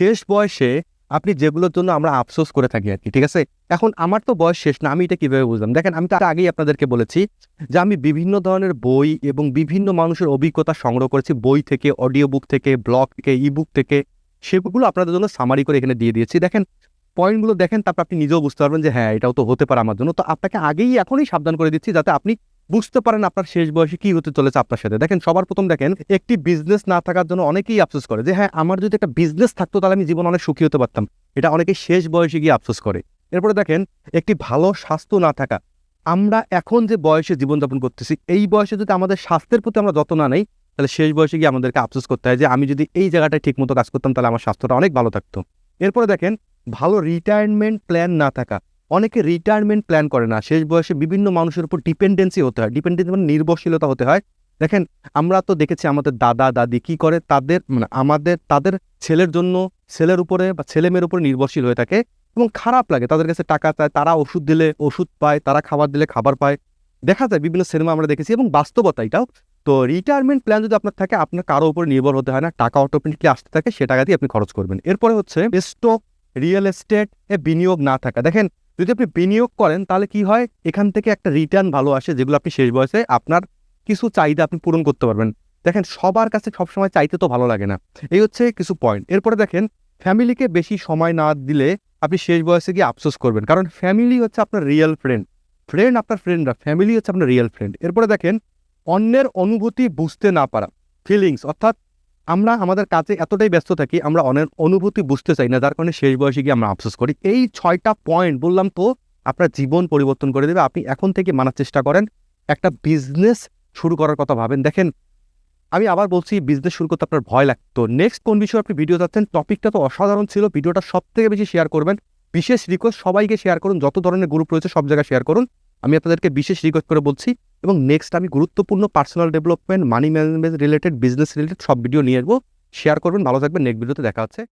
শেষ বয়সে আপনি যেগুলোর জন্য আমরা আফসোস করে থাকি আর কি, ঠিক আছে? এখন আমার তো বয়স শেষ না, আমি এটা কীভাবে বুঝলাম? দেখেন, আমি তো আগেই আপনাদেরকে বলেছি যে আমি বিভিন্ন ধরনের বই এবং বিভিন্ন মানুষের অভিজ্ঞতা সংগ্রহ করেছি, বই থেকে অডিও বুক থেকে ব্লগ থেকে ই বুক থেকে, সেগুলো আপনাদের জন্য সামারি করে এখানে দিয়ে দিয়েছি। দেখেন পয়েন্টগুলো দেখেন, তারপর আপনি নিজেও বুঝতে পারবেন যে হ্যাঁ এটাও তো হতে পারে আমার জন্য। তো আপনাকে আগেই এখনই সাবধান করে দিচ্ছি যাতে আপনি বুঝতে পারেন আপনার শেষ বয়সে কি হতে চলেছে আপনার সাথে। দেখেন, সবার প্রথম দেখেন, একটি বিজনেস না থাকার জন্য অনেকেই আফসোস করে যে হ্যাঁ আমার যদি একটা বিজনেস থাকতো, তাহলে আমি জীবন অনেক সুখী হতে পারতাম। এটা অনেকেই শেষ বয়সে গিয়ে আফসোস করে। এরপরে দেখেন, একটি ভালো স্বাস্থ্য না থাকা। আমরা এখন যে বয়সে জীবনযাপন করতেছি, এই বয়সে যদি আমাদের স্বাস্থ্যের প্রতি আমরা যত্ন না নেই, তাহলে শেষ বয়সে গিয়ে আমাদেরকে আফসোস করতে হয় যে, আমি যদি এই জায়গাটায় ঠিকমতো কাজ করতাম, তাহলে আমার স্বাস্থ্যটা অনেক ভালো থাকতো। এরপরে দেখেন, ভালো রিটায়ারমেন্ট প্ল্যান না থাকা। অনেকে রিটায়ারমেন্ট প্ল্যান করে না। শেষ বয়সে বিভিন্ন মানুষের উপর ডিপেন্ডেন্সি হতে হয়। ডিপেন্ডেন্সি মানে নির্ভরশীলতা হতে হয়। দেখেন, আমরা তো দেখেছি আমাদের দাদা, দাদি কি করে? তাদের মানে আমাদের, তাদের ছেলের জন্য ছেলের উপরে বা ছেলে মেয়ের উপরে নির্ভরশীল হয়ে থাকে এবং খারাপ লাগে। তাদের কাছে টাকা চায়, তারা ওষুধ দিলে ওষুধ পায়, তারা খাবার দিলে খাবার পায়। দেখা যায় বিভিন্ন সিনেমা আমরা দেখেছি এবং বাস্তবতা এটাও। তো রিটায়ারমেন্ট প্ল্যান যদি আপনার থাকে, আপনার কারও উপর নির্ভর হতে হয় না। টাকা অটোমেটিকলি আসতে থাকে, সে টাকা দিয়ে আপনি খরচ করবেন। এরপরে হচ্ছে স্টক রিয়েল এস্টেট এ বিনিয়োগ না থাকা। দেখেন যদি আপনি বিনিয়োগ করেন, তাহলে কি হয়? এখান থেকে একটা রিটার্ন ভালো আসে, যেগুলো আপনি শেষ বয়সে আপনার কিছু চাহিদা আপনি পূরণ করতে পারবেন। দেখেন, সবার কাছে সবসময় চাইতে তো ভালো লাগে না। এই হচ্ছে কিছু পয়েন্ট এরপরে দেখেন ফ্যামিলিকে বেশি সময় না দিলে আপনি শেষ বয়সে গিয়ে আফসোস করবেন। কারণ ফ্যামিলি হচ্ছে আপনার রিয়েল ফ্রেন্ড ফ্রেন্ড আপনার ফ্রেন্ডরা ফ্যামিলি হচ্ছে আপনার রিয়েল ফ্রেন্ড এরপরে দেখেন, অন্যের অনুভূতি বুঝতে না পারা ফিলিংস অর্থাৎ আমরা আমাদের কাজে এতটাই ব্যস্ত থাকি, আমরা অনেক অনুভূতি বুঝতে চাই না, যার কারণে শেষ বয়সে গিয়ে আমরা আফসোস করি। এই ছয়টা পয়েন্ট বললাম তো, আপনার জীবন পরিবর্তন করে দেবে। আপনি এখন থেকে মানার চেষ্টা করেন, একটা বিজনেস শুরু করার কথা ভাবেন। দেখেন, আমি আবার বলছি বিজনেস শুরু করতে আপনার ভয় লাগতো। নেক্সট কোন বিষয়ে আপনি ভিডিও চাচ্ছেন টপিকটা তো অসাধারণ ছিল, ভিডিওটা সব থেকে বেশি শেয়ার করবেন। বিশেষ রিকোয়েস্ট সবাইকে শেয়ার করুন, যত ধরনের গ্রুপ রয়েছে সব জায়গায় শেয়ার করুন। আমি আপনাদেরকে বিশেষ রিকোয়েস্ট করে বলছি এবং নেক্সট আমি গুরুত্বপূর্ণ personal development money management related business related সব ভিডিও নিয়ে আসব। শেয়ার করবেন, ভালো থাকবেন নেক্সট ভিডিওতে দেখা হচ্ছে।